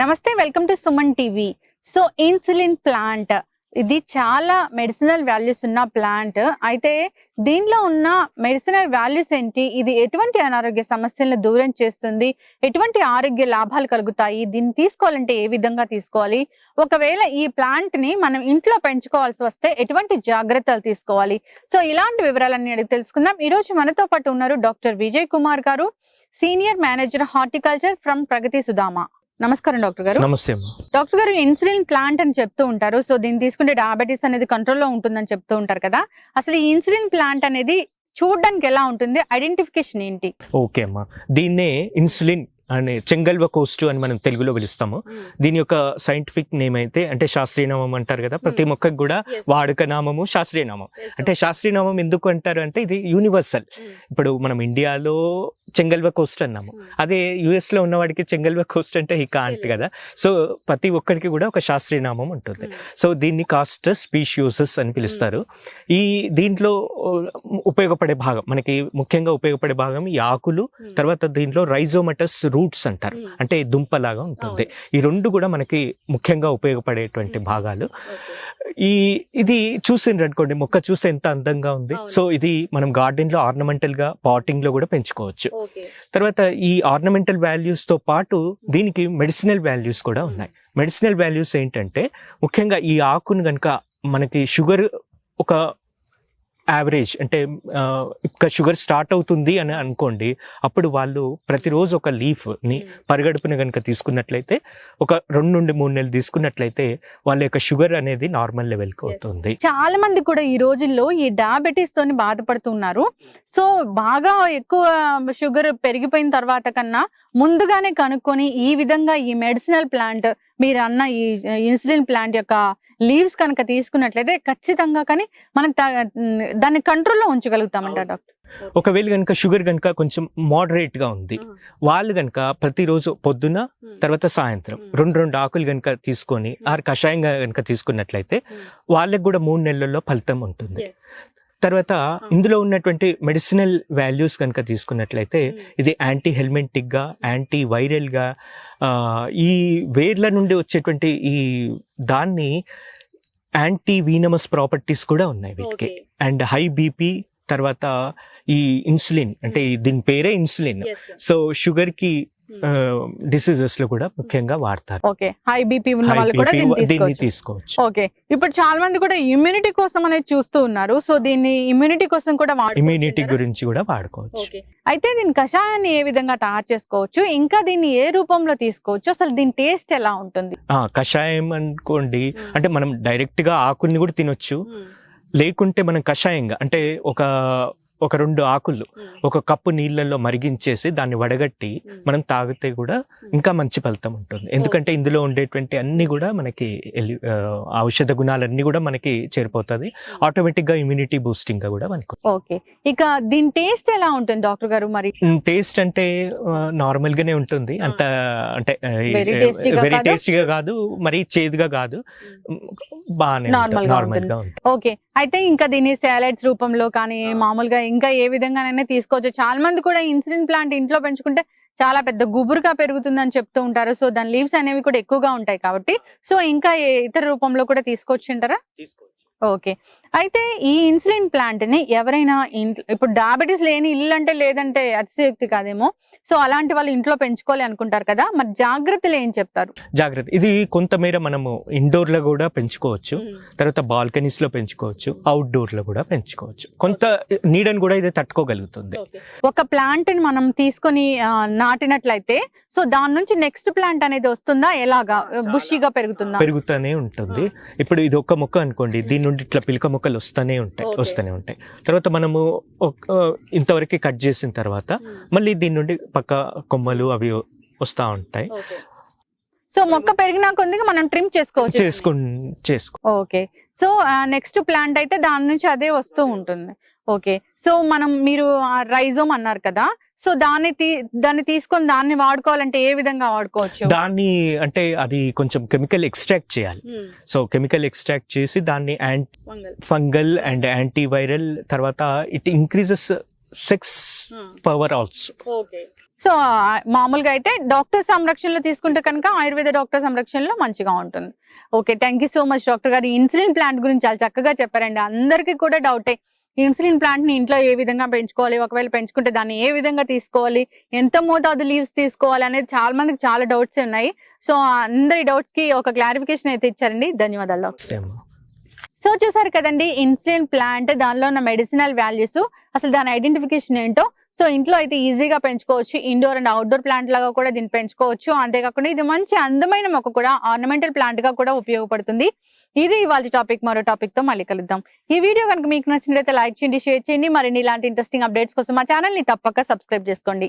నమస్తే welcome to Suman TV. So insulin plant ఇది చాలా మెడిసినల్ వాల్యూస్ ఉన్న ప్లాంట్. అయితే దీనిలో ఉన్న మెడిసినల్ వాల్యూస్ ఏంటి? ఇది ఎటువంటి అనారోగ్య సమస్యలను దూరం చేస్తుంది? ఎటువంటి ఆరోగ్య లాభాలు కలుగుతాయి? దీన్ని తీసుకోవాలంటే ఏ విధంగా తీసుకోవాలి? ఒకవేళ ఈ ప్లాంట్ని మనం ఇంట్లో పెంచుకోవాల్సి వస్తే ఎటువంటి జాగ్రత్తలు తీసుకోవాలి? సో ఇలాంటి వివరాలన్నీ అడిగి తెలుసుకుందాం. ఈ రోజు మనతో పాటు ఉన్నారు డాక్టర్ విజయ్ కుమార్ గారు senior manager horticulture from Pragati Sudhama. నమస్కారం డాక్టర్ గారు. నమస్తే డాక్టర్ గారు ఇన్సులిన్ ప్లాంట్ అని చెప్తూ ఉంటారు. సో దీన్ని తీసుకుంటే డయాబెటీస్ అనేది కంట్రోల్లో ఉంటుందని చెప్తూ ఉంటారు కదా. అసలు ఈ ఇన్సులిన్ ప్లాంట్ అనేది చూడడానికి ఎలా ఉంటుంది? ఐడెంటిఫికేషన్ ఏంటి? ఓకే అమ్మా. దీన్నే ఇన్సులిన్ అనే చెంగల్వ కోస్ట్ అని మనం తెలుగులో పిలుస్తాము. దీని యొక్క సైంటిఫిక్ నేమ్ అయితే అంటే శాస్త్రీయ నామం అంటారు కదా. ప్రతి మొక్కకు కూడా వాడుక నామము శాస్త్రీయ నామం అంటే శాస్త్రీయ నామం ఎందుకు అంటారు అంటే ఇది యూనివర్సల్ ఇప్పుడు మనం ఇండియాలో చెంగల్వ కోస్ట్ అన్నాము. అదే యుఎస్లో ఉన్నవాడికి చెంగల్వ కోస్ట్ అంటే ఈ కాంట్ కదా. సో ప్రతి ఒక్కరికి కూడా ఒక శాస్త్రీయ నామం ఉంటుంది సో దీన్ని కాస్టస్ స్పీషియోసస్ అని పిలుస్తారు. ఈ దీంట్లో ఉపయోగపడే భాగం మనకి ముఖ్యంగా ఉపయోగపడే భాగం ఈ ఆకులు తర్వాత దీంట్లో రైజోమటస్ రూట్స్ అంటారు. అంటే దుంపలాగా ఉంటుంది. ఈ రెండు కూడా మనకి ముఖ్యంగా ఉపయోగపడేటువంటి భాగాలు. ఈ ఇది చూసిండ్రు అనుకోండి మొక్క చూస్తే ఎంత అందంగా ఉంది. సో ఇది మనం గార్డెన్లో ఆర్నమెంటల్గా పాటింగ్లో కూడా పెంచుకోవచ్చు. తర్వాత ఈ ఆర్నమెంటల్ వాల్యూస్తో పాటు దీనికి మెడిసినల్ వాల్యూస్ కూడా ఉన్నాయి. మెడిసినల్ వాల్యూస్ ఏంటంటే ముఖ్యంగా ఈ ఆకును కనుక మనకి షుగర్ ఒక యావరేజ్ అంటే ఆ, ఇక షుగర్ స్టార్ట్ అవుతుంది అని అనుకోండి అప్పుడు వాళ్ళు ప్రతిరోజు ఒక లీఫ్ని పరిగడుపున కనుక తీసుకున్నట్లయితే ఒక రెండు నుండి మూడు నెలలు తీసుకున్నట్లయితే వాళ్ళ యొక్క షుగర్ అనేది నార్మల్ లెవెల్కి అవుతుంది. చాలా మంది కూడా ఈ రోజుల్లో ఈ డయాబెటీస్ తోని బాధపడుతున్నారు. సో బాగా ఎక్కువ షుగర్ పెరిగిపోయిన తర్వాత కన్నా ముందుగానే కనుక్కొని ఈ విధంగా ఈ మెడిసినల్ ప్లాంట్ మీరు అన్న ఈ ఇన్సులిన్ ప్లాంట్ యొక్క లీవ్స్ కనుక తీసుకున్నట్లయితే ఖచ్చితంగా కానీ మనం దాన్ని కంట్రోల్లో ఉంచగలుగుతామంట డాక్టర్. ఒకవేళ కనుక షుగర్ కనుక కొంచెం మోడరేట్గా ఉంది వాళ్ళు కనుక ప్రతిరోజు పొద్దున తర్వాత సాయంత్రం రెండు రెండు ఆకులు కనుక తీసుకొని ఆ కషాయంగా కనుక తీసుకున్నట్లయితే వాళ్ళకి కూడా మూడు నెలల్లో ఫలితం ఉంటుంది. తర్వాత ఇందులో ఉన్నటువంటి మెడిసినల్ వాల్యూస్ కనుక తీసుకున్నట్లయితే ఇది యాంటీ హెల్మెంటిక్గా యాంటీ వైరల్గా ఆ, ఈ వేర్ల నుండి వచ్చేటువంటి ఈ దాన్ని యాంటీ వీనమస్ ప్రాపర్టీస్ కూడా ఉన్నాయి వీటికి. అండ్ హై బీపీ తర్వాత ఈ ఇన్సులిన్ అంటే దీని పేరే ఇన్సులిన్ సో షుగర్కి డిసీజెస్లో కూడా ముఖ్యంగా వాడతారు. ఓకే. హై బీపీ ఉన్న వాళ్ళు కూడా దీన్ని తీసుకోవచ్చు. ఓకే. ఇప్పుడు చాలా మంది కూడా ఇమ్యూనిటీ కోసం అనేది చూస్తూ ఉన్నారు. సో దీన్ని ఇమ్యూనిటీ కోసం కూడా ఇమ్యూనిటీ? గురించి కూడా వాడుకోవచ్చు. అయితే దీని కషాయాన్ని ఏ విధంగా తయారు చేసుకోవచ్చు? ఇంకా దీన్ని ఏ రూపంలో తీసుకోవచ్చు? అసలు దీని టేస్ట్ ఎలా ఉంటుంది? కషాయం అనుకోండి. అంటే మనం డైరెక్ట్గా ఆకుల్ని కూడా తినొచ్చు. లేకుంటే మనం కషాయంగా అంటే ఒక ఒక రెండు ఆకులు ఒక కప్పు నీళ్ళల్లో మరిగించేసి దాన్ని వడగట్టి మనం తాగితే కూడా ఇంకా మంచి ఫలితం ఉంటుంది. ఎందుకంటే ఇందులో ఉండేటువంటి అన్ని కూడా మనకి ఔషధ గుణాలన్నీ కూడా మనకి చేరిపోతుంది ఆటోమేటిక్గా ఇమ్యూనిటీ బూస్టింగ్గా కూడా మనకు ఓకే. ఇక దీని టేస్ట్ ఎలా ఉంటుంది డాక్టర్ గారు మరి? టేస్ట్ అంటే నార్మల్ గానే ఉంటుంది. అంత అంటే వెరీ కాదు? టేస్టీగా కాదు మరీ చేదుగా కాదు. బాగానే నార్మల్. గా ఉంటుంది. ఓకే. అయితే ఇంకా దీన్ని సాలడ్స్ రూపంలో కానీ మామూలుగా ఇంకా ఏ విధంగానైనా తీసుకోవచ్చు చాలా మంది కూడా ఇన్సులిన్ ప్లాంట్ ఇంట్లో పెంచుకుంటే చాలా పెద్ద గుబురుగా పెరుగుతుందని చెప్తూ ఉంటారు. సో దాని లీవ్స్ అనేవి కూడా ఎక్కువగా ఉంటాయి కాబట్టి. సో ఇంకా ఇతర రూపంలో కూడా తీసుకోవచ్చు. అంటారా ఓకే. అయితే ఈ ఇన్సులిన్ ప్లాంట్ని ఎవరైనా ఇంట్లో ఇప్పుడు డయాబెటీస్ లేని ఇల్లు అంటే లేదంటే అతిశయోక్తి కాదేమో. సో అలాంటి వాళ్ళు ఇంట్లో పెంచుకోవాలి అనుకుంటారు కదా. మరి జాగ్రత్తలు ఏం చెప్తారు? జాగ్రత్త. ఇది కొంతమేర మనము ఇండోర్లో కూడా పెంచుకోవచ్చు. తర్వాత బాల్కనీస్లో పెంచుకోవచ్చు. అవుట్డోర్లో కూడా పెంచుకోవచ్చు. కొంత నీడని కూడా ఇది తట్టుకోగలుగుతుంది. ఒక ప్లాంట్ని మనం తీసుకొని నాటినట్లయితే సో దాని నుంచి నెక్స్ట్ ప్లాంట్ అనేది వస్తుందా? ఎలాగా? బుషిగా పెరుగుతుందా? పెరుగుతూనే ఉంటుంది. ఇప్పుడు ఇది ఒక్క మొక్క అనుకోండి. దీని నుండి ఇట్లా పిలక మొక్కలు వస్తూనే ఉంటాయి. వస్తూనే ఉంటాయి. తర్వాత మనము ఇంతవరకు కట్ చేసిన తర్వాత మళ్ళీ దీని నుండి పక్క కొమ్మలు అవి వస్తూ ఉంటాయి. సో మొక్క పెరిగినా కొద్దిగా మనం ట్రిమ్ చేసుకోవచ్చు. చేసుకు చేసుకో. ఓకే. సో నెక్స్ట్ ప్లాంట్ అయితే దాని నుంచి అదే వస్తూ ఉంటుంది. ఓకే. సో మనం మీరు రైజోమ్ అన్నారు కదా సో దాన్ని దాన్ని తీసుకొని దాన్ని వాడుకోవాలంటే ఏ విధంగా వాడుకోవచ్చు? దాన్ని అంటే అది కొంచెం కెమికల్ ఎక్స్ట్రాక్ట్ చేయాలి. సో కెమికల్ ఎక్స్ట్రాక్ట్ చేసి దాన్ని యాంట్ ఫంగల్ అండ్ యాంటీవైరల్ తర్వాత it increases sex power also okay so మామూలుగా అయితే డాక్టర్ సంరక్షణలో తీసుకుంటే కనుక ఆయుర్వేద డాక్టర్ సంరక్షణలో మంచిగా ఉంటుంది. Okay thank you so much doctor గారు. ఇన్సులిన్ ప్లాంట్ గురించి చాలా చక్కగా చెప్పారండి. అందరికీ కూడా డౌటే. ఇన్సులిన్ ప్లాంట్ని ఇంట్లో ఏ విధంగా పెంచుకోవాలి? ఒకవేళ పెంచుకుంటే దాన్ని ఏ విధంగా తీసుకోవాలి? ఎంత మోతాదు లీవ్స్ తీసుకోవాలి? అనేది చాలా మందికి చాలా డౌట్స్ ఉన్నాయి. సో అందరి డౌట్స్కి ఒక క్లారిఫికేషన్ అయితే ఇచ్చారండి. ధన్యవాదాలు డాక్టర్. సో చూసారు కదండి ఇన్సులిన్ ప్లాంట్ దానిలో ఉన్న మెడిసినల్ వాల్యూస్ అసలు దాని ఐడెంటిఫికేషన్ ఏంటో సో ఇంట్లో అయితే ఈజీగా పెంచుకోవచ్చు. ఇండోర్ అండ్ అవుట్డోర్ ప్లాంట్ లాగా కూడా దీన్ని పెంచుకోవచ్చు. అంతేకాకుండా ఇది మంచి అందమైన మొక్క కూడా ఆర్నమెంటల్ ప్లాంట్గా కూడా ఉపయోగపడుతుంది. ఇది ఇవాళ టాపిక్. మరో టాపిక్తో మళ్ళీ కలుద్దాం. ఈ వీడియో కనుక మీకు నచ్చినట్లయితే లైక్ చేయండి షేర్ చేయండి. మరిన్ని ఇలాంటి ఇంట్రెస్టింగ్ అప్డేట్స్ కోసం మా ఛానల్ని తప్పక సబ్స్క్రైబ్ చేసుకోండి.